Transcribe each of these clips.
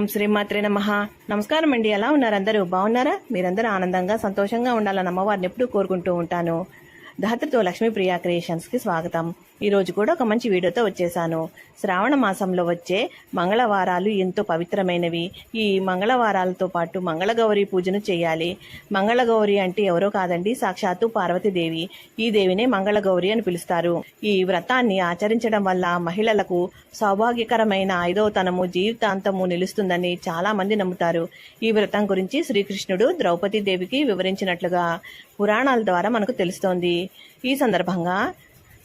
ఓం శ్రీమాత్రే నమ. నమస్కారం అండి. ఎలా ఉన్నారు అందరూ? బాగున్నారా? మీరందరూ ఆనందంగా సంతోషంగా ఉండాలని అమ్మవారిని ఎప్పుడూ కోరుకుంటూ ఉంటాను. ధాత్రితో లక్ష్మీప్రియ క్రియేషన్స్కి స్వాగతం. ఈరోజు కూడా ఒక మంచి వీడియోతో వచ్చేసాను. శ్రావణ మాసంలో వచ్చే మంగళవారాలు ఎంతో పవిత్రమైనవి. ఈ మంగళవారాలతో పాటు మంగళగౌరి పూజను చేయాలి. మంగళగౌరి అంటే ఎవరో కాదండి సాక్షాత్తు పార్వతీదేవి. ఈ దేవినే మంగళగౌరి అని పిలుస్తారు. ఈ వ్రతాన్ని ఆచరించడం వల్ల మహిళలకు సౌభాగ్యకరమైన ఐదవతనము జీవితాంతము నిలుస్తుందని చాలా మంది నమ్ముతారు. ఈ వ్రతం గురించి శ్రీకృష్ణుడు ద్రౌపది దేవికి వివరించినట్లుగా పురాణాల ద్వారా మనకు తెలుస్తోంది. ఈ సందర్భంగా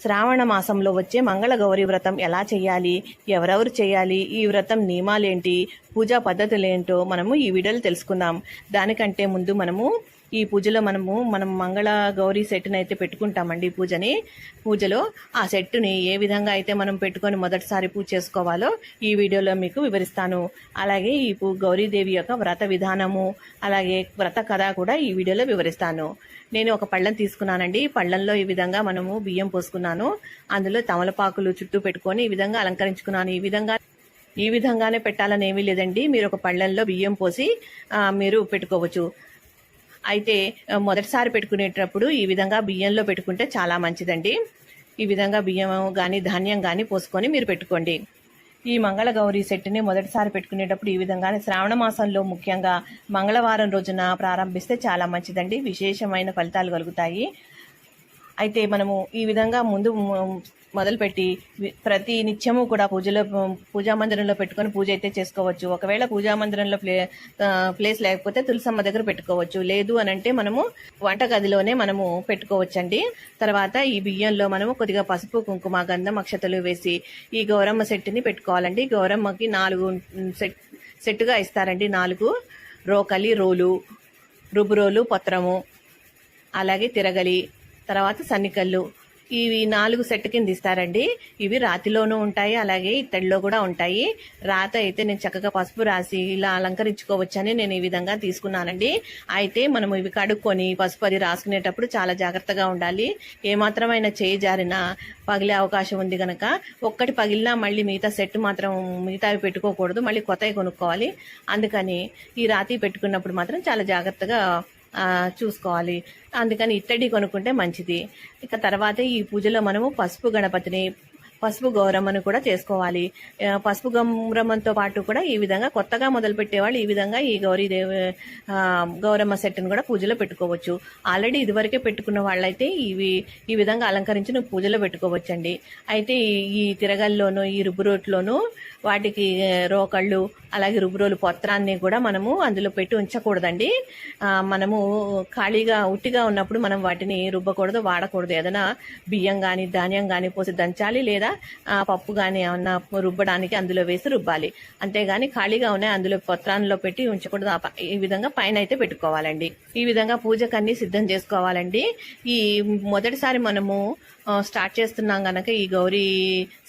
శ్రావణ మాసంలో వచ్చే మంగళగౌరి వ్రతం ఎలా చేయాలి? ఎవరెవరు చేయాలి? ఈ వ్రతం నియమాలేంటి? పూజా పద్ధతులేంటో మనము ఈ వీడియోలో తెలుసుకుందాం. దానికంటే ముందు మనము ఈ పూజలో మనము మనం మంగళ గౌరీ సెట్ని అయితే పెట్టుకుంటామండి ఈ పూజని. పూజలో ఆ సెట్ని ఏ విధంగా అయితే మనం పెట్టుకొని మొదటిసారి పూజ చేసుకోవాలో ఈ వీడియోలో మీకు వివరిస్తాను. అలాగే ఈ పూ గౌరీదేవి యొక్క వ్రత విధానము అలాగే వ్రత కథ కూడా ఈ వీడియోలో వివరిస్తాను. నేను ఒక పళ్ళం తీసుకున్నానండి. పళ్ళంలో ఈ విధంగా మనము బియ్యం పోసుకున్నాను. అందులో తమలపాకులు చుట్టూ పెట్టుకొని ఈ విధంగా అలంకరించుకున్నాను. ఈ విధంగా ఈ విధంగానే పెట్టాలని ఏమీ లేదండి. మీరు ఒక పళ్ళంలో బియ్యం పోసి మీరు పెట్టుకోవచ్చు. అయితే మొదటిసారి పెట్టుకునేటప్పుడు ఈ విధంగా బియ్యంలో పెట్టుకుంటే చాలా మంచిదండి. ఈ విధంగా బియ్యం కానీ ధాన్యం కానీ పోసుకొని మీరు పెట్టుకోండి. ఈ మంగళగౌరి సెట్ని మొదటిసారి పెట్టుకునేటప్పుడు ఈ విధంగానే శ్రావణ మాసంలో ముఖ్యంగా మంగళవారం రోజున ప్రారంభిస్తే చాలా మంచిదండి. విశేషమైన ఫలితాలు కలుగుతాయి. అయితే మనము ఈ విధంగా ముందు మొదలుపెట్టి ప్రతి నిత్యము కూడా పూజలో పూజా మందిరంలో పెట్టుకొని పూజ అయితే చేసుకోవచ్చు. ఒకవేళ పూజా మందిరంలో ప్లే ప్లేస్ లేకపోతే తులసమ్మ దగ్గర పెట్టుకోవచ్చు. లేదు అని అంటే మనము వంటగదిలోనే మనము పెట్టుకోవచ్చండి. తర్వాత ఈ బియ్యంలో మనము కొద్దిగా పసుపు కుంకుమ గంధం అక్షతలు వేసి ఈ గౌరమ్మ సెట్ని పెట్టుకోవాలండి. గౌరమ్మకి నాలుగు సెట్ సెట్టుగా ఇస్తారండి. నాలుగు రోకలి రోలు రుబురోలు పత్రము అలాగే తిరగలి తర్వాత సన్నికల్లు ఇవి నాలుగు సెట్ కింద ఇస్తారండి. ఇవి రాతిలోనూ ఉంటాయి అలాగే ఇత్తడిలో కూడా ఉంటాయి. రాత అయితే నేను చక్కగా పసుపు రాసి ఇలా అలంకరించుకోవచ్చని నేను ఈ విధంగా తీసుకున్నానండి. అయితే మనం ఇవి కడుక్కొని పసుపు అది రాసుకునేటప్పుడు చాలా జాగ్రత్తగా ఉండాలి. ఏమాత్రమైన చేయి జారినా పగిలే అవకాశం ఉంది కనుక ఒక్కటి పగిలినా మళ్ళీ మిగతా సెట్ మాత్రం మిగతావి పెట్టుకోకూడదు మళ్ళీ కొత్తవి కొనుక్కోవాలి. అందుకని ఈ రాతి పెట్టుకున్నప్పుడు మాత్రం చాలా జాగ్రత్తగా చూసుకోవాలి. అందుకని ఇత్తడి కొనుక్కుంటే మంచిది. ఇక తర్వాత ఈ పూజలో మనము పసుపు గణపతిని పసుపు గౌరమ్మను కూడా చేసుకోవాలి. పసుపు గౌరమ్మంతో పాటు కూడా ఈ విధంగా కొత్తగా మొదలుపెట్టేవాళ్ళు ఈ విధంగా ఈ గౌరీదేవి గౌరమ్మ సెట్ను కూడా పూజలో పెట్టుకోవచ్చు. ఆల్రెడీ ఇదివరకే పెట్టుకున్న వాళ్ళైతే ఇవి ఈ విధంగా అలంకరించి నువ్వు పూజలో పెట్టుకోవచ్చండి. అయితే ఈ- తిరగల్లోనూ ఈ రుబ్బురోట్లోనూ వాటికి రోకళ్ళు అలాగే రుబ్బురోలు పత్రాన్ని కూడా మనము అందులో పెట్టి ఉంచకూడదండి. మనము ఖాళీగా ఉట్టిగా ఉన్నప్పుడు మనం వాటిని రుబ్బకూడదు వాడకూడదు. ఏదైనా బియ్యం కానీ ధాన్యం కానీ పోసి దంచాలి లేదా పప్పు కానీ ఏమన్నా రుబ్బడానికి అందులో వేసి రుబ్బాలి. అంతేగాని ఖాళీగా ఉన్నాయి అందులో పత్రాల్లో పెట్టి ఉంచకూడదు. ఈ విధంగా పైన అయితే పెట్టుకోవాలండి. ఈ విధంగా పూజకన్నీ సిద్ధం చేసుకోవాలండి. ఈ మొదటిసారి మనము స్టార్ట్ చేస్తున్నాం గనక ఈ గౌరీ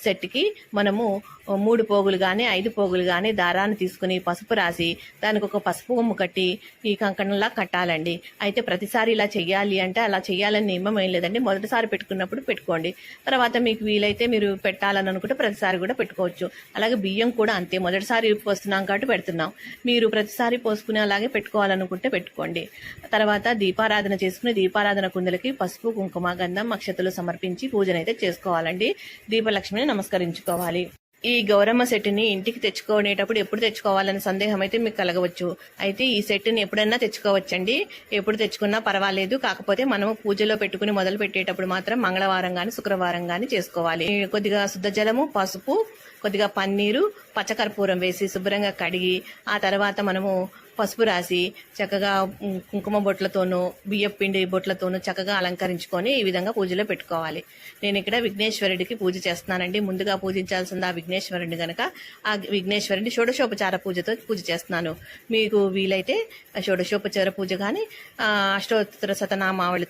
సెట్కి మనము మూడు పోగులు కానీ ఐదు పోగులు కానీ దారాన్ని తీసుకుని పసుపు రాసి దానికి ఒక పసుపు కొమ్ము కట్టి ఈ కంకణంలా కట్టాలండి. అయితే ప్రతిసారి ఇలా చెయ్యాలి అంటే అలా చెయ్యాలని నియమం ఏం లేదండి. మొదటిసారి పెట్టుకున్నప్పుడు పెట్టుకోండి. తర్వాత మీకు వీలైతే మీరు పెట్టాలని అనుకుంటే ప్రతిసారి కూడా పెట్టుకోవచ్చు. అలాగే బియ్యం కూడా అంతే. మొదటిసారి పోస్తున్నాం కాబట్టి పెడుతున్నాం. మీరు ప్రతిసారి పోసుకుని అలాగే పెట్టుకోవాలనుకుంటే పెట్టుకోండి. తర్వాత దీపారాధన చేసుకుని దీపారాధన కుందలకి పసుపు కుంకుమ గంధం అక్షతలు సమర్పించి పూజనైతే చేసుకోవాలండి. దీపలక్ష్మిని నమస్కరించుకోవాలి. ఈ గౌరమ్మ సెట్ని ఇంటికి తెచ్చుకునేటప్పుడు ఎప్పుడు తెచ్చుకోవాలనే సందేహం అయితే మీకు కలగవచ్చు. అయితే ఈ సెట్ని ఎప్పుడైనా తెచ్చుకోవచ్చండి. ఎప్పుడు తెచ్చుకున్నా పర్వాలేదు. కాకపోతే మనము పూజలో పెట్టుకుని మొదలు పెట్టేటప్పుడు మాత్రం మంగళవారం గాని శుక్రవారం గాని చేసుకోవాలి. కొద్దిగా శుద్ధ జలము పసుపు కొద్దిగా పన్నీరు పచ్చకర్పూరం వేసి శుభ్రంగా కడిగి ఆ తర్వాత మనము పసుపు రాసి చక్కగా కుంకుమ బొట్లతోనూ బియ్యం పిండి బొట్లతోనూ చక్కగా అలంకరించుకొని ఈ విధంగా పూజలో పెట్టుకోవాలి. నేను ఇక్కడ విఘ్నేశ్వరుడికి పూజ చేస్తున్నానండి. ముందుగా పూజించాల్సింది ఆ విఘ్నేశ్వరుడిని గనక. ఆ విఘ్నేశ్వరుడిని షోడశోపచార పూజతో పూజ చేస్తున్నాను. మీకు వీలైతే షోడశోపచార పూజ కానీ అష్టోత్తర శతనామావళి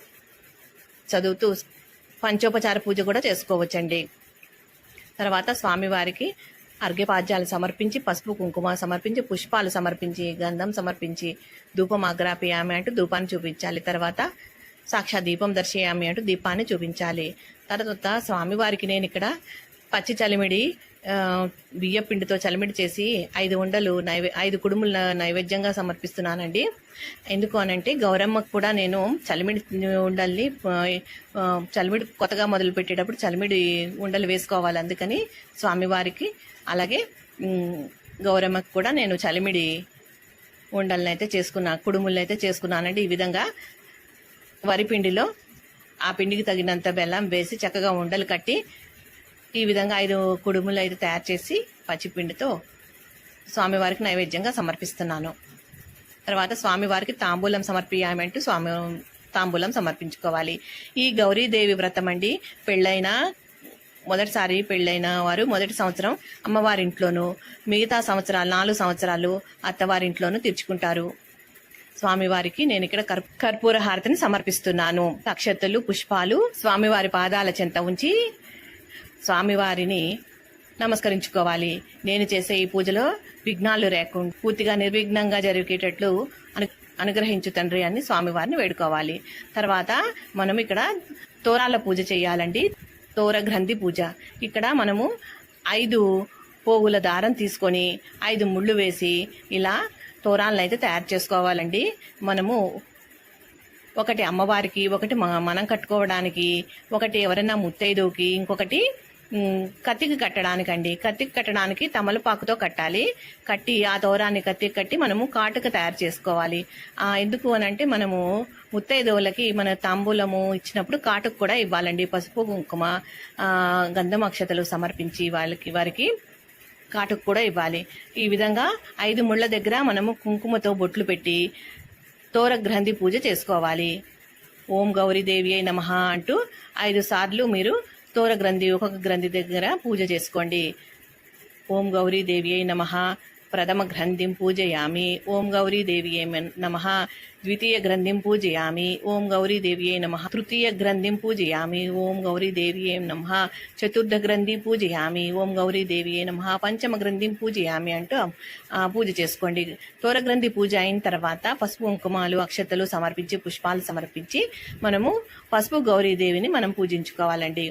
చదువుతూ పంచోపచార పూజ కూడా చేసుకోవచ్చండి. తర్వాత స్వామివారికి అర్ఘ్యపాద్యాలు సమర్పించి పసుపు కుంకుమ సమర్పించి పుష్పాలు సమర్పించి గంధం సమర్పించి ధూపం అగ్రాపయామి అంటూ ధూపాన్ని చూపించాలి. తర్వాత సాక్షా దీపం దర్శయామి అంటూ దీపాన్ని చూపించాలి. తర్వాత స్వామివారికి నేను ఇక్కడ పచ్చి చలిమిడి బియ్యపిండితో చలిమిడి చేసి ఐదు ఉండలు నైవే ఐదు కుడుముల నైవేద్యంగా సమర్పిస్తున్నానండి. ఎందుకు అనంటే గౌరమ్మకు కూడా నేను చలిమిడి ఉండల్ని చలిమిడి కొత్తగా మొదలుపెట్టేటప్పుడు చలిమిడి ఉండలు వేసుకోవాలి అందుకని స్వామివారికి అలాగే గౌరమ్మకు కూడా నేను చలిమిడి ఉండల్ని అయితే చేసుకున్నా కుడుములను అయితే చేసుకున్నానండి. ఈ విధంగా వరి పిండిలో ఆ పిండికి తగినంత బెల్లం వేసి చక్కగా ఉండలు కట్టి ఈ విధంగా ఐదు కుడుములు ఐదు తయారు చేసి పచ్చిపిండితో స్వామివారికి నైవేద్యంగా సమర్పిస్తున్నాను. తర్వాత స్వామివారికి తాంబూలం సమర్పించామంటూ స్వామి తాంబూలం సమర్పించుకోవాలి. ఈ గౌరీదేవి వ్రతం అండి పెళ్ళైన మొదటిసారి పెళ్ళైన వారు మొదటి సంవత్సరం అమ్మవారింట్లోనూ మిగతా సంవత్సరాలు నాలుగు సంవత్సరాలు అత్తవారింట్లోనూ తీర్చుకుంటారు. స్వామివారికి నేను ఇక్కడ కర్- కర్పూర హారతిని సమర్పిస్తున్నాను. అక్షతలు పుష్పాలు స్వామివారి పాదాల చెంత ఉంచి స్వామివారిని నమస్కరించుకోవాలి. నేను చేసే ఈ పూజలో విఘ్నాలు లేకుండా పూర్తిగా నిర్విఘ్నంగా జరిగేటట్లు అను అనుగ్రహించు తండ్రి అని స్వామివారిని వేడుకోవాలి. తర్వాత మనం ఇక్కడ తోరాల పూజ చేయాలండి. తోర గ్రంథి పూజ. ఇక్కడ మనము ఐదు పోగుల దారం తీసుకొని ఐదు ముళ్ళు వేసి ఇలా తోరాలను అయితే తయారు చేసుకోవాలండి. మనము ఒకటి అమ్మవారికి ఒకటి మనం కట్టుకోవడానికి ఒకటి ఎవరైనా ముత్తైదుకి ఇంకొకటి కత్తికి కట్టడానికండి. కత్తికి కట్టడానికి తమలపాకుతో కట్టాలి. కట్టి ఆ తోరాన్ని కత్తికి కట్టి మనము కాటుక తయారు చేసుకోవాలి. ఆ ఎందుకు అని అంటే మనము ముత్తైదవులకి మన తాంబూలము ఇచ్చినప్పుడు కాటుకు కూడా ఇవ్వాలండి. పసుపు కుంకుమ గంధం అక్షతలు సమర్పించి వాళ్ళకి వారికి కాటుకు కూడా ఇవ్వాలి. ఈ విధంగా ఐదు ముళ్ళ దగ్గర మనము కుంకుమతో బొట్లు పెట్టి తోర గ్రంథి పూజ చేసుకోవాలి. ఓం గౌరీదేవి అయి నమ అంటూ ఐదు సార్లు మీరు తోర గ్రంథి ఒక్కొక్క గ్రంథి దగ్గర పూజ చేసుకోండి ఓం గౌరీదేవి అయి నమ ప్రథమ గ్రంథిం పూజయామి ఓం గౌరీదేవి నమ ద్వితీయ గ్రంథిం పూజయామి ఓం గౌరీదేవి నమ తృతీయ గ్రంథిం పూజయామి ఓం గౌరీదేవి నమ చతుర్థ గ్రంథి పూజయామి ఓం గౌరీదేవి నమ పంచమ గ్రంథిం పూజయామి అంటూ పూజ చేసుకోండి తోర గ్రంథి పూజ అయిన తర్వాత పసుపు కుంకుమాలు అక్షతలు సమర్పించి పుష్పాలు సమర్పించి మనము పసుపు గౌరీదేవిని మనం పూజించుకోవాలండి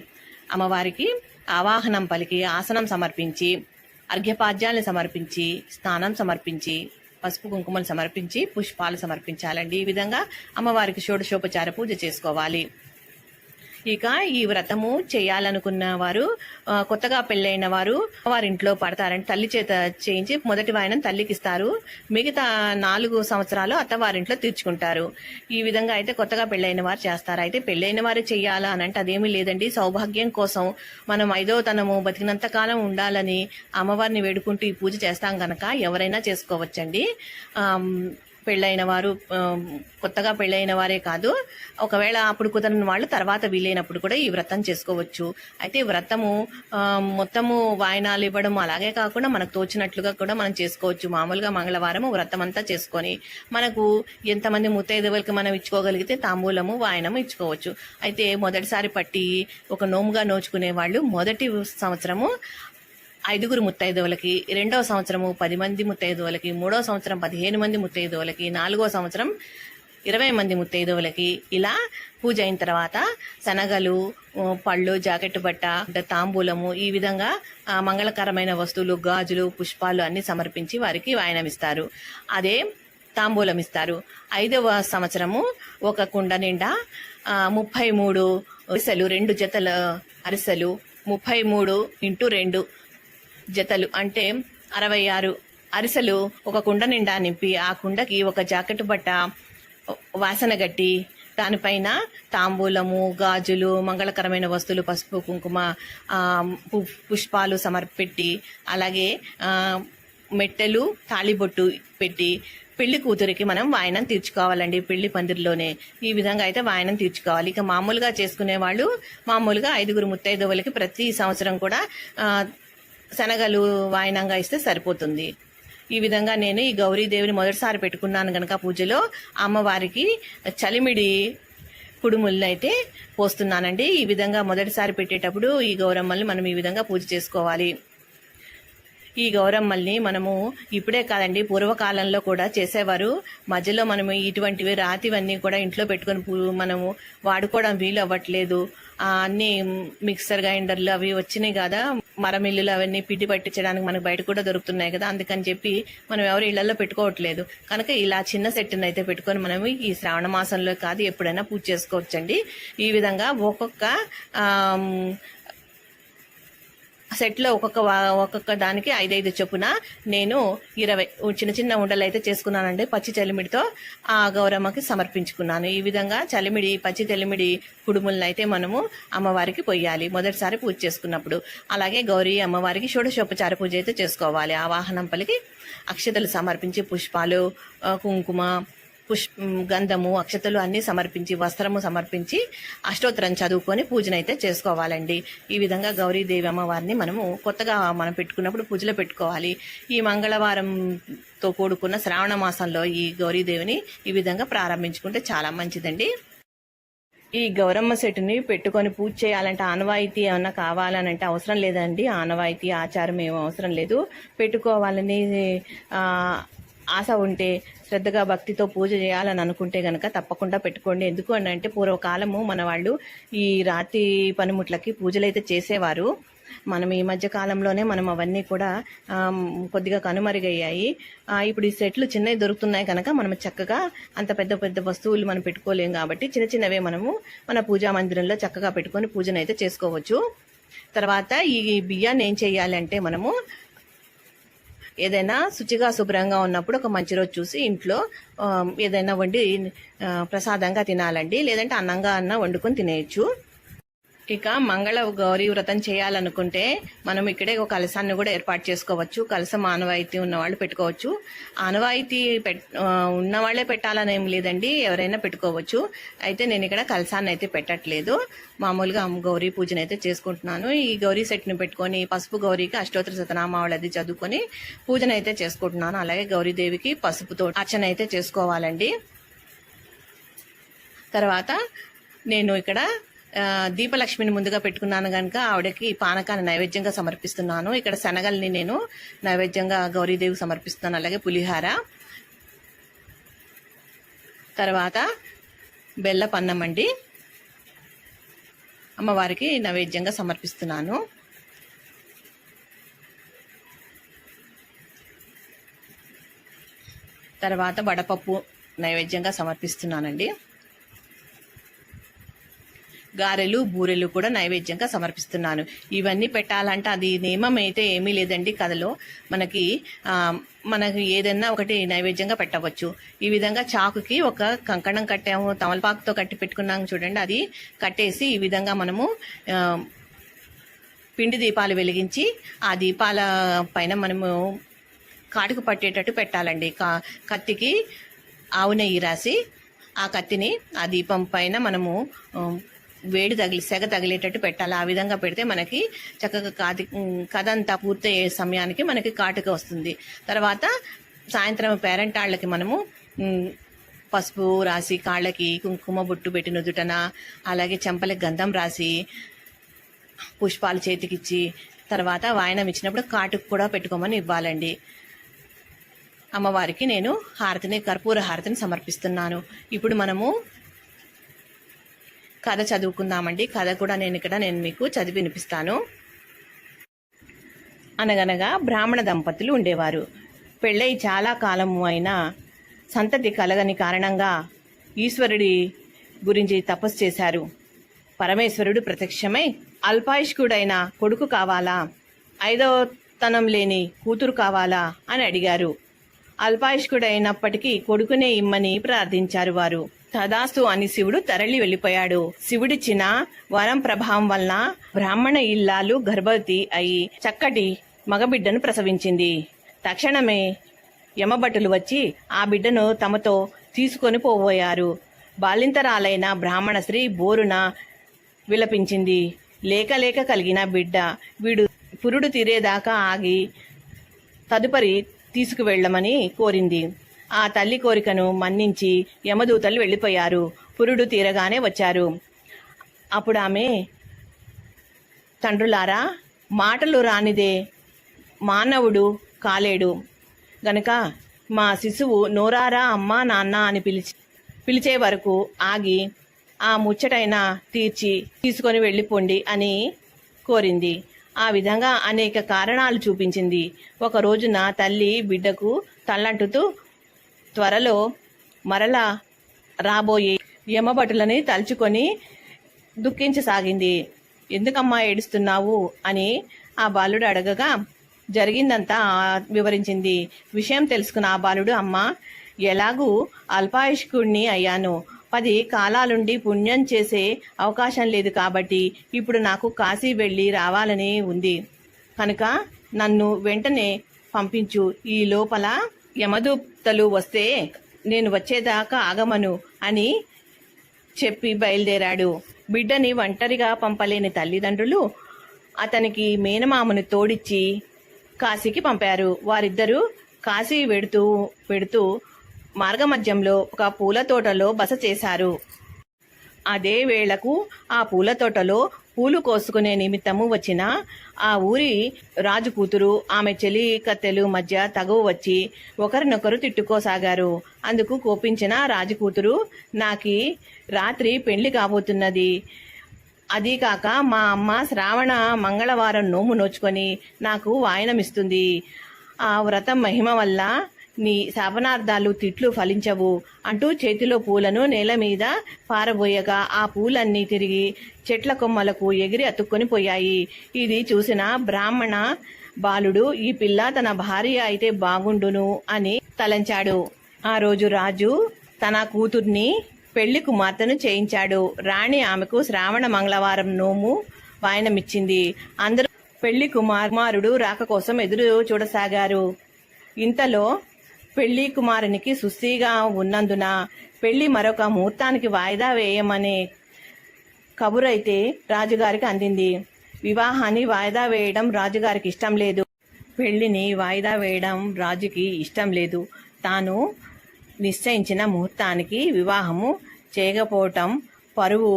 అమ్మవారికి ఆవాహనం పలికి ఆసనం సమర్పించి అర్ఘ్యపాద్యాలను సమర్పించి స్నానం సమర్పించి పసుపు కుంకుమలు సమర్పించి పుష్పాలు సమర్పించాలండి. ఈ విధంగా అమ్మవారికి షోడశోపచార పూజ చేసుకోవాలి. ఇక ఈ వ్రతము చేయాలనుకున్న వారు కొత్తగా పెళ్ళైన వారు వారింట్లో పడతారంటే తల్లి చేత చేయించి మొదటి వాయనం తల్లికి ఇస్తారు మిగతా నాలుగు సంవత్సరాలు అత్తవారింట్లో తీర్చుకుంటారు. ఈ విధంగా అయితే కొత్తగా పెళ్ళైన వారు చేస్తారు. అయితే పెళ్ళైన వారు చేయాలా అని అంటే అదేమీ లేదండి. సౌభాగ్యం కోసం మనం ఐదో తనము బతికినంత కాలం ఉండాలని అమ్మవారిని వేడుకుంటూ ఈ పూజ చేస్తాం గనక ఎవరైనా చేసుకోవచ్చండి. పెళ్ళైన వారు కొత్తగా పెళ్ళైన వారే కాదు. ఒకవేళ అప్పుడు కుదరని వాళ్ళు తర్వాత వీలైనప్పుడు కూడా ఈ వ్రతం చేసుకోవచ్చు. అయితే వ్రతము మొత్తము వాయనాలు ఇవ్వడం అలాగే కాకుండా మనకు తోచినట్లుగా కూడా మనం చేసుకోవచ్చు. మామూలుగా మంగళవారము వ్రతం అంతా చేసుకొని మనకు ఎంతమంది ముత్తైదువులకి మనం ఇచ్చుకోగలిగితే తాంబూలము వాయనము ఇచ్చుకోవచ్చు. అయితే మొదటిసారి పట్టి ఒక నోముగా నోచుకునే వాళ్ళు మొదటి సంవత్సరము ఐదుగురు ముత్తైదువులకి రెండవ సంవత్సరము పది మంది ముత్తైదువులకి మూడవ సంవత్సరం పదిహేను మంది ముత్తైదువులకి నాలుగో సంవత్సరం ఇరవై మంది ముత్తైదువులకి ఇలా పూజ అయిన తర్వాత శనగలు పళ్ళు జాకెట్ బట్ట తాంబూలము ఈ విధంగా మంగళకరమైన వస్తువులు గాజులు పుష్పాలు అన్ని సమర్పించి వారికి వాయనమిస్తారు. అదే తాంబూలం ఇస్తారు ఐదవ సంవత్సరము ఒక కుండ నిండా ముప్పై మూడు అరిసెలు రెండు జతల అరిసెలు ముప్పై మూడు ఇంటూ రెండు జతలు. అంటే అరవై ఆరు అరిసెలు ఒక కుండ నిండా నింపి ఆ కుండకి ఒక జాకెట్ బట్ట వాసన గట్టి దానిపైన తాంబూలము గాజులు మంగళకరమైన వస్తువులు పసుపు కుంకుమ పు- పుష్పాలు సమర్పెట్టి అలాగే మెట్టెలు తాళిబొట్టు పెట్టి పెళ్ళి కూతురికి మనం వాయనం తీర్చుకోవాలండి పెళ్ళి పందిరిలోనే. ఈ విధంగా అయితే వాయనం తీర్చుకోవాలి. ఇక మామూలుగా చేసుకునే వాళ్ళు మామూలుగా ఐదుగురు ముత్తైదవులకి ప్రతి సంవత్సరం కూడా శనగలు వాయనంగా ఇస్తే సరిపోతుంది. ఈ విధంగా నేను ఈ గౌరీదేవిని మొదటిసారి పెట్టుకున్నాను గనక పూజలో. అమ్మవారికి చలిమిడి కుడుములను అయితే పోస్తున్నానండి. ఈ విధంగా మొదటిసారి పెట్టేటప్పుడు ఈ గౌరమ్మల్ని మనం ఈ విధంగా పూజ చేసుకోవాలి. ఈ గౌరమ్మల్ని మనము ఇప్పుడే కాదండి పూర్వకాలంలో కూడా చేసేవారు. మధ్యలో మనము ఇటువంటివి రాతివన్నీ కూడా ఇంట్లో పెట్టుకొని మనము వాడుకోవడం వీలు అవ్వట్లేదు అన్నీ మిక్సర్ గ్రైండర్లు అవి వచ్చినాయి కదా. మరమిల్లులు అవన్నీ పిండి పట్టించడానికి మనకు బయట కూడా దొరుకుతున్నాయి కదా అందుకని చెప్పి మనం ఎవరు ఇళ్ళలో పెట్టుకోవట్లేదు. కనుక ఇలా చిన్న సెట్టును అయితే పెట్టుకొని మనం ఈ శ్రావణ మాసంలో కాదు ఎప్పుడైనా పూజ చేసుకోవచ్చండి. ఈ విధంగా ఒక్కొక్క సెట్లో ఒక్కొక్క వా- ఒక్కొక్క దానికి ఐదైదు చొప్పున నేను ఇరవై చిన్న చిన్న ఉండలు అయితే చేసుకున్నానండి పచ్చి చలిమిడితో ఆ గౌరమ్మకి సమర్పించుకున్నాను. ఈ విధంగా చలిమిడి పచ్చి చలిమిడి కుడుములను అయితే మనము అమ్మవారికి పొయ్యాలి మొదటిసారి పూజ చేసుకున్నప్పుడు. అలాగే గౌరీ అమ్మవారికి షోడశోపచార పూజ అయితే చేసుకోవాలి. ఆ వాహనం పలికి అక్షతలు సమర్పించి పుష్పాలు కుంకుమ పుష్ గంధము అక్షతలు అన్ని సమర్పించి వస్త్రము సమర్పించి అష్టోత్తరం చదువుకొని పూజనైతే చేసుకోవాలండి. ఈ విధంగా గౌరీదేవి అమ్మవారిని మనము కొత్తగా మనం పెట్టుకున్నప్పుడు పూజలో పెట్టుకోవాలి. ఈ మంగళవారంతో కూడుకున్న శ్రావణ మాసంలో ఈ గౌరీదేవిని ఈ విధంగా ప్రారంభించుకుంటే చాలా మంచిదండి. ఈ గౌరమ్మ సెట్టుని పెట్టుకొని పూజ చేయాలంటే ఆనవాయితీ ఏమన్నా కావాలనంటే అవసరం లేదండి. ఆనవాయితీ ఆచారం ఏమీ అవసరం లేదు. పెట్టుకోవాలని ఆశ ఉంటే శ్రద్ధగా భక్తితో పూజ చేయాలని అనుకుంటే కనుక తప్పకుండా పెట్టుకోండి. ఎందుకు అని అంటే పూర్వకాలము మన వాళ్ళు ఈ రాతి పనిముట్లకి పూజలు అయితే చేసేవారు. మనం ఈ మధ్య కాలంలోనే మనం అవన్నీ కూడా కొద్దిగా కనుమరుగయ్యాయి. ఇప్పుడు ఈ సెట్లు చిన్నవి దొరుకుతున్నాయి కనుక మనం చక్కగా అంత పెద్ద పెద్ద వస్తువులు మనం పెట్టుకోలేం కాబట్టి చిన్న చిన్నవే మనము మన పూజా మందిరంలో చక్కగా పెట్టుకొని పూజను అయితే చేసుకోవచ్చు. తర్వాత ఈ బియ్యాన్ని ఏం చేయాలంటే మనము ఏదైనా శుచిగా శుభ్రంగా ఉన్నప్పుడు ఒక మంచి రోజు చూసి ఇంట్లో ఏదైనా వండి ప్రసాదంగా తినాలండి. లేదంటే అన్నంగా అన్న వండుకొని తినేయచ్చు. ఇక మంగళ గౌరీ వ్రతం చేయాలనుకుంటే మనం ఇక్కడే ఒక కలసాన్ని కూడా ఏర్పాటు చేసుకోవచ్చు. కలసం ఆనవాయితీ ఉన్న వాళ్ళు పెట్టుకోవచ్చు. ఆనవాయితీ పెట్ ఉన్నవాళ్ళే పెట్టాలని ఏం లేదండి ఎవరైనా పెట్టుకోవచ్చు. అయితే నేను ఇక్కడ కలసాన్ని అయితే పెట్టట్లేదు. మామూలుగా గౌరీ పూజను అయితే చేసుకుంటున్నాను. ఈ గౌరీ సెట్ని పెట్టుకొని పసుపు గౌరీకి అష్టోత్తర శతనామావళి అది చదువుకొని పూజను అయితే చేసుకుంటున్నాను. అలాగే గౌరీదేవికి పసుపుతో అర్చన అయితే చేసుకోవాలండి. తర్వాత నేను ఇక్కడ దీపలక్ష్మిని ముందుగా పెట్టుకున్నాను కనుక ఆవిడకి పానకాన్ని నైవేద్యంగా సమర్పిస్తున్నాను. ఇక్కడ శనగల్ని నేను నైవేద్యంగా గౌరీదేవికి సమర్పిస్తున్నాను. అలాగే పులిహార. తర్వాత బెల్లపన్నం అండి. అమ్మవారికి నైవేద్యంగా సమర్పిస్తున్నాను. తర్వాత వడపప్పు నైవేద్యంగా సమర్పిస్తున్నానండి. గారెలు బూరెలు కూడా నైవేద్యంగా సమర్పిస్తున్నాను. ఇవన్నీ పెట్టాలంటే అది నియమం అయితే ఏమీ లేదండి కథలో. మనకి మనకు మనకి ఏదైనా ఒకటి నైవేద్యంగా పెట్టవచ్చు. ఈ విధంగా చాకుకి ఒక కంకణం కట్టాము తమలపాకుతో కట్టి పెట్టుకున్నాం చూడండి. అది కట్టేసి ఈ విధంగా మనము పిండి దీపాలు వెలిగించి ఆ దీపాల పైన మనము కాటుకు పట్టేటట్టు పెట్టాలండి. కా- కత్తికి ఆవు నెయ్యి రాసి ఆ కత్తిని ఆ దీపం పైన మనము వేడి తగిలి సెగ తగిలేటట్టు పెట్టాలి. ఆ విధంగా పెడితే మనకి చక్కగా కాది కథంతా పూర్తయ్యే సమయానికి మనకి కాటుక వస్తుంది. తర్వాత సాయంత్రం పేరెంట్ వాళ్ళకి మనము పసుపు రాసి కాళ్ళకి కుంకుమ బొట్టు పెట్టి నుదుటన అలాగే చెంపలకి గంధం రాసి పుష్పాలు చేతికిచ్చి తర్వాత వాయనం ఇచ్చినప్పుడు కాటుకు కూడా పెట్టుకోమని ఇవ్వాలండి. అమ్మవారికి నేను హారతిని కర్పూర హారతిని సమర్పిస్తున్నాను. ఇప్పుడు మనము కథ చదువుకుందామండి. కథ కూడా నేను ఇక్కడ నేను మీకు చదివి వినిపిస్తాను. అనగనగా బ్రాహ్మణ దంపతులు ఉండేవారు. పెళ్ళై చాలా కాలము అయినా సంతతి కలగని కారణంగా ఈశ్వరుడి గురించి తపస్సు చేశారు. పరమేశ్వరుడు ప్రత్యక్షమై అల్పాయుష్కుడైన కొడుకు కావాలా? ఐదవతనం లేని కూతురు కావాలా? అని అడిగారు. అల్పాయుష్కుడైనప్పటికీ కొడుకునే ఇమ్మని ప్రార్థించారు వారు. తదాస్తు అని శివుడు తరలి వెళ్ళిపోయాడు శివుడిచ్చిన వరం ప్రభావం వలన బ్రాహ్మణ ఇల్లాలు గర్భవతి అయి చక్కటి మగబిడ్డను ప్రసవించింది. తక్షణమే యమభటులు వచ్చి ఆ బిడ్డను తమతో తీసుకొని పోబోయారు. బాలింతరాలైన బ్రాహ్మణ స్త్రీ బోరున విలపించింది. లేక లేక కలిగిన బిడ్డ వీడు పురుడు తీరేదాకా ఆగి తదుపరి తీసుకువెళ్ళమని కోరింది. ఆ తల్లి కోరికను మన్నించి యమదూతలు వెళ్ళిపోయారు. పురుడు తీరగానే వచ్చారు. అప్పుడు ఆమె తండ్రులారా మాటలు రానిదే. మానవుడు కాలేడు. గనక మా శిశువు నోరారా అమ్మా నాన్న అని పిలిచి పిలిచే వరకు ఆగి ఆ ముచ్చటైనా తీర్చి తీసుకొని వెళ్ళిపోండి అని కోరింది. ఆ విధంగా అనేక కారణాలు చూపించింది. ఒక రోజున తల్లి బిడ్డకు తల్లంటుతూ త్వరలో మరలా రాబోయే యమభటులని తలుచుకొని దుఃఖించసాగింది. ఎందుకమ్మా ఏడుస్తున్నావు? అని ఆ బాలుడు అడగగా జరిగిందంతా వివరించింది. విషయం తెలుసుకున్న ఆ బాలుడు అమ్మ ఎలాగూ అల్పాయుష్కుడిని అయ్యాను. పది కాలాలుండి పుణ్యం చేసే అవకాశం లేదు కాబట్టి ఇప్పుడు నాకు కాశీ వెళ్ళి రావాలని ఉంది. కనుక నన్ను వెంటనే పంపించు. ఈ లోపల యమదూతలు వస్తే నేను వచ్చేదాకా ఆగమను అని చెప్పి బయలుదేరాడు. బిడ్డని ఒంటరిగా పంపలేని తల్లిదండ్రులు అతనికి మేనమామను తోడిచ్చి కాశీకి పంపారు. వారిద్దరూ కాశీ వెడుతూ వెడుతూ మార్గమధ్యంలో ఒక పూల తోటలో బస చేశారు. అదే వేళకు ఆ పూల తోటలో పూలు కోసుకునే నిమిత్తము వచ్చిన ఆ ఊరి రాజు కూతురు ఆమె చెలి కత్తెలు మధ్య తగువ వచ్చి ఒకరినొకరు తిట్టుకోసాగారు. అందుకు కోపించిన రాజు కూతురు నాకి రాత్రి పెళ్ళి కాబోతున్నది. అదీకాక మా అమ్మ శ్రావణ మంగళవారం నోము నోచుకొని నాకు వాయనమిస్తుంది. ఆ వ్రతం మహిమ వల్ల నీ శాపనార్థాలు తిట్లు ఫలించవు అంటూ చేతిలో పూలను నేల మీద పారబోయగా ఆ పూలన్నీ తిరిగి చెట్ల కొమ్మలకు ఎగిరి అతుక్కొని పోయాయి. ఇది చూసిన బ్రాహ్మణ బాలుడు ఈ పిల్ల తన భార్య అయితే బాగుండును అని తలంచాడు. ఆ రోజు రాజు తన కూతుర్ని పెళ్ళి కుమార్తెను చేయించాడు. రాణి ఆమెకు శ్రావణ మంగళవారం నోము వాయనమిచ్చింది. అందరూ పెళ్ళి కుమారుడు రాక కోసం ఎదురు చూడసాగారు. ఇంతలో పెళ్ళి కుమారునికి సుస్థిగా ఉన్నందున పెళ్ళి మరొక ముహూర్తానికి వాయిదా వేయమనే కబురైతే రాజుగారికి అందింది. వివాహాన్ని వాయిదా వేయడం రాజుగారికి ఇష్టం లేదు. పెళ్ళిని వాయిదా వేయడం రాజుకి ఇష్టం లేదు. తాను నిశ్చయించిన ముహూర్తానికి వివాహము చేయకపోవటం పరువు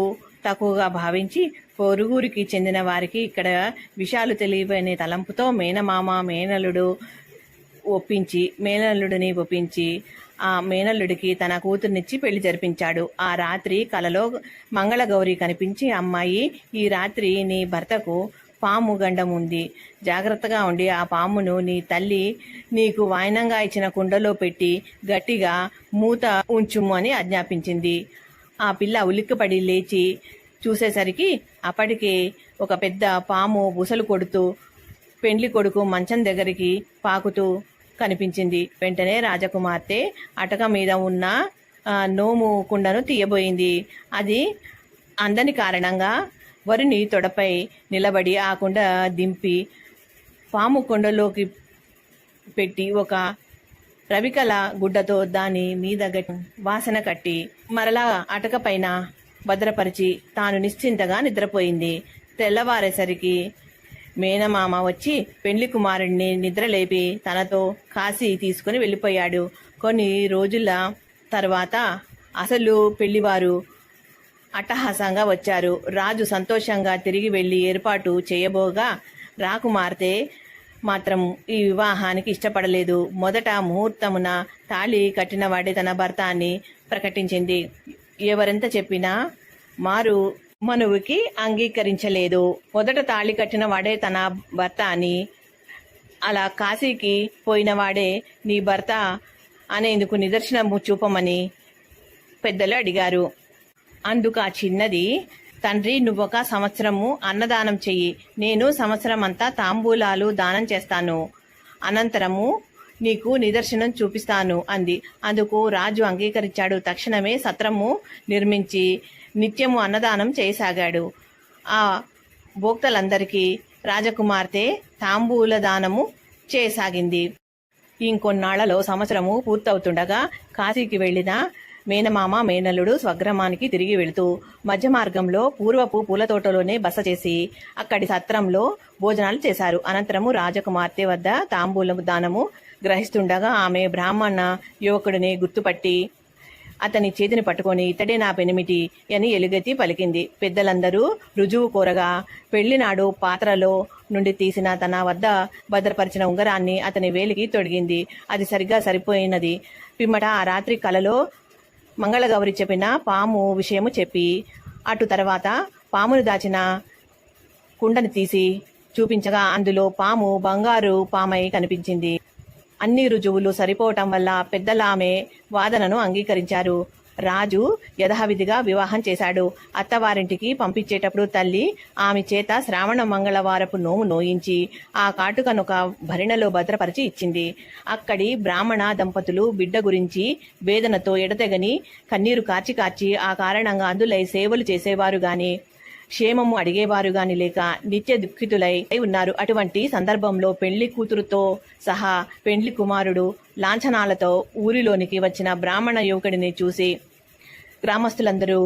తక్కువగా భావించి పొరుగురికి చెందిన వారికి ఇక్కడ విషయాలు తెలియని తలంపుతో మేనమామ మేనలుడు ఒప్పించి మేనల్లుడిని ఒప్పించి ఆ మేనల్లుడికి తన కూతుర్నిచ్చి పెళ్ళి జరిపించాడు. ఆ రాత్రి కలలో మంగళగౌరి కనిపించి అమ్మాయి ఈ రాత్రి నీ భర్తకు పాము గండం ఉంది. జాగ్రత్తగా ఉండి ఆ పామును నీ తల్లి నీకు వాయనంగా ఇచ్చిన కుండలో పెట్టి గట్టిగా మూత ఉంచుము అని ఆజ్ఞాపించింది. ఆ పిల్ల ఉలిక్కిపడి లేచి చూసేసరికి అప్పటికే ఒక పెద్ద పాము బుసలు కొడుతూ పెండ్లి కొడుకు మంచం దగ్గరికి పాకుతూ కనిపించింది. వెంటనే రాజకుమార్తె అటక మీద ఉన్న నోము కుండను తీయబోయింది. అది అందని కారణంగా వరుని తొడపై నిలబడి ఆ కుండ దింపి పాము కుండలోకి పెట్టి ఒక రవికల గుడ్డతో దాని మీద గట్టి వాసన కట్టి మరలా అటక పైన భద్రపరిచి తాను నిశ్చింతగా నిద్రపోయింది. తెల్లవారేసరికి మేనమామ వచ్చి పెండ్లి కుమారుణ్ణి నిద్రలేపి తనతో కాశీ తీసుకుని వెళ్ళిపోయాడు. కొన్ని రోజుల తర్వాత అసలు పెళ్ళివారు అట్టహాసంగా వచ్చారు. రాజు సంతోషంగా తిరిగి వెళ్ళి ఏర్పాటు చేయబోగా రాకుమార్తె మాత్రం ఈ వివాహానికి ఇష్టపడలేదు. మొదట ముహూర్తమున తాళి కట్టినవాడే తన భర్త అని ప్రకటించింది. ఎవరెంత చెప్పినా మారు మనువుకి అంగీకరించలేదు. మొదట తాళి కట్టిన వాడే తన భర్త అని అలా కాశీకి పోయిన వాడే నీ భర్త అనేందుకు నిదర్శనం చూపమని పెద్దలు అడిగారు. అందుకు ఆ చిన్నది తండ్రి నువ్వొక సంవత్సరము అన్నదానం చెయ్యి. నేను సంవత్సరం అంతా తాంబూలాలు దానం చేస్తాను. అనంతరము నీకు నిదర్శనం చూపిస్తాను అంది. అందుకు రాజు అంగీకరించాడు. తక్షణమే సత్రము నిర్మించి నిత్యము అన్నదానం చేయసాగాడు. ఆ భోక్తలందరికీ రాజకుమార్తె తాంబూల దానము చేయసాగింది. ఇంకొన్నాళ్ళలో సంవత్సరము పూర్తవుతుండగా కాశీకి వెళ్ళిన మేనమామ మేనల్లుడు స్వగ్రామానికి తిరిగి వెళుతూ మధ్య మార్గంలో పూర్వపు పూల తోటలోనే బస చేసి అక్కడి సత్రంలో భోజనాలు చేశారు. అనంతరము రాజకుమార్తె వద్ద తాంబూలము దానము గ్రహిస్తుండగా ఆమె బ్రాహ్మణ యువకుడిని గుర్తుపట్టి అతని చేతిని పట్టుకొని ఇతడే నా పెనిమిటి అని ఎలుగెత్తి పలికింది. పెద్దలందరూ రుజువు కోరగా పెళ్ళినాడు పాత్రలో నుండి తీసిన తన వద్ద భద్రపరిచిన ఉంగరాన్ని అతని వేలికి తొడిగింది. అది సరిగ్గా సరిపోయినది. పిమ్మట ఆ రాత్రి కలలో మంగళగౌరి చెప్పిన పాము విషయము చెప్పి అటు తర్వాత పామును దాచిన కుండని తీసి చూపించగా అందులో పాము బంగారు పామై కనిపించింది. అన్ని రుజువులు సరిపోవటం వల్ల పెద్దలామె వాదనను అంగీకరించారు. రాజు యథావిధిగా వివాహం చేశాడు. అత్తవారింటికి పంపించేటప్పుడు తల్లి ఆమె చేత శ్రావణ మంగళవారపు నోము నోయించి ఆ కాటుకనొక భరిణలో భద్రపరిచి ఇచ్చింది. అక్కడి బ్రాహ్మణ దంపతులు బిడ్డ గురించి వేదనతో ఎడతెగని కన్నీరు కార్చి కార్చి ఆ కారణంగా అందులై సేవలు చేసేవారు గాని క్షేమము అడిగేవారుగాని లేక నిత్య దుఃఖితులై ఉన్నారు. అటువంటి సందర్భంలో పెళ్ళి కూతురుతో సహా పెండ్లి కుమారుడు లాంఛనాలతో ఊరిలోనికి వచ్చిన బ్రాహ్మణ యువకుడిని చూసి గ్రామస్తులందరూ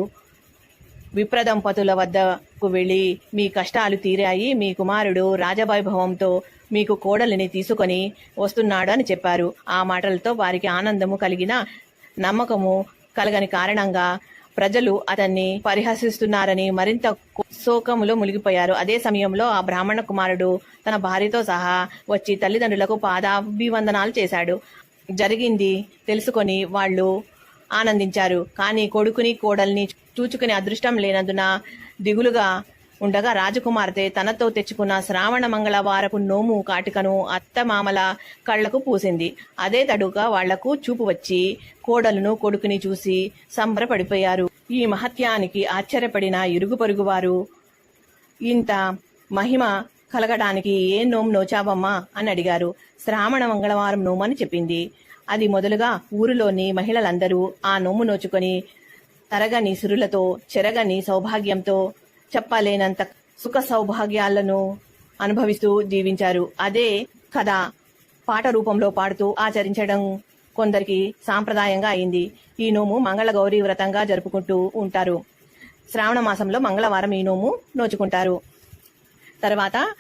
విప్రదంపతుల వద్దకు వెళ్ళి మీ కష్టాలు తీరాయి. మీ కుమారుడు రాజవైభవంతో మీకు కోడలిని తీసుకొని వస్తున్నాడు అని చెప్పారు. ఆ మాటలతో వారికి ఆనందము కలిగిన నమ్మకము కలగని కారణంగా ప్రజలు అతన్ని పరిహసిస్తున్నారని మరింత శోకములో మునిగిపోయారు. అదే సమయంలో ఆ బ్రాహ్మణ కుమారుడు తన భార్యతో సహా వచ్చి తల్లిదండ్రులకు పాదాభివందనాలు చేశాడు. జరిగింది తెలుసుకొని వాళ్ళు ఆనందించారు. కానీ కొడుకుని కోడల్ని చూచుకునే అదృష్టం లేనందున దిగులుగా ఉండగా రాజకుమార్తె తనతో తెచ్చుకున్న శ్రావణ మంగళవారపు నోము కాటికను అత్తమామల కళ్ళకు పూసింది. అదే తడుగా వాళ్ళకు చూపు వచ్చి కోడలను కొడుకుని చూసి సంబరపడిపోయారు. ఈ మహత్యానికి ఆశ్చర్యపడిన ఇరుగు వారు ఇంత మహిమ కలగడానికి ఏ నోము నోచావమ్మా అని అడిగారు. శ్రావణ మంగళవారం నోమని చెప్పింది. అది మొదలుగా ఊరిలోని మహిళలందరూ ఆ నోము నోచుకొని తరగని సురులతో చెరగని సౌభాగ్యంతో చెప్పలేనంత సుఖ సౌభాగ్యాలను అనుభవిస్తూ జీవించారు. అదే కథ పాట రూపంలో పాడుతూ ఆచరించడం కొందరికి సాంప్రదాయంగా అయింది. ఈ నోము మంగళగౌరి వ్రతంగా జరుపుకుంటూ ఉంటారు. శ్రావణ మాసంలో మంగళవారం ఈ నోము నోచుకుంటారు. తర్వాత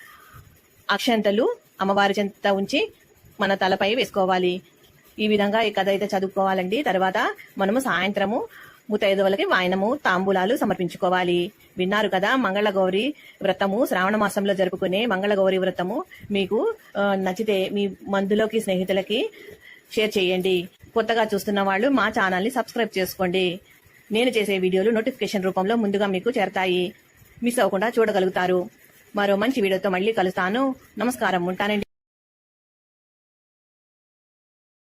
అక్షంతలు అమ్మవారి చెంత ఉంచి మన తలపై వేసుకోవాలి. ఈ విధంగా ఈ కథ అయితే చదువుకోవాలండి. తర్వాత మనము సాయంత్రము ముతైదవులకి వాయనము తాంబూలాలు సమర్పించుకోవాలి. విన్నారు కదా మంగళగౌరి వ్రతము శ్రావణ మాసంలో జరుపుకునే మంగళగౌరి వ్రతము. మీకు నచ్చితే మీ మందులోకి స్నేహితులకి షేర్ చేయండి. కొత్తగా చూస్తున్న వాళ్ళు మా ఛానల్ని సబ్స్క్రైబ్ చేసుకోండి. నేను చేసే వీడియోలు నోటిఫికేషన్ రూపంలో ముందుగా మీకు చేరతాయి. మిస్ అవ్వకుండా చూడగలుగుతారు. మరో మంచి వీడియోతో మళ్ళీ కలుస్తాను. నమస్కారం. ఉంటానండి.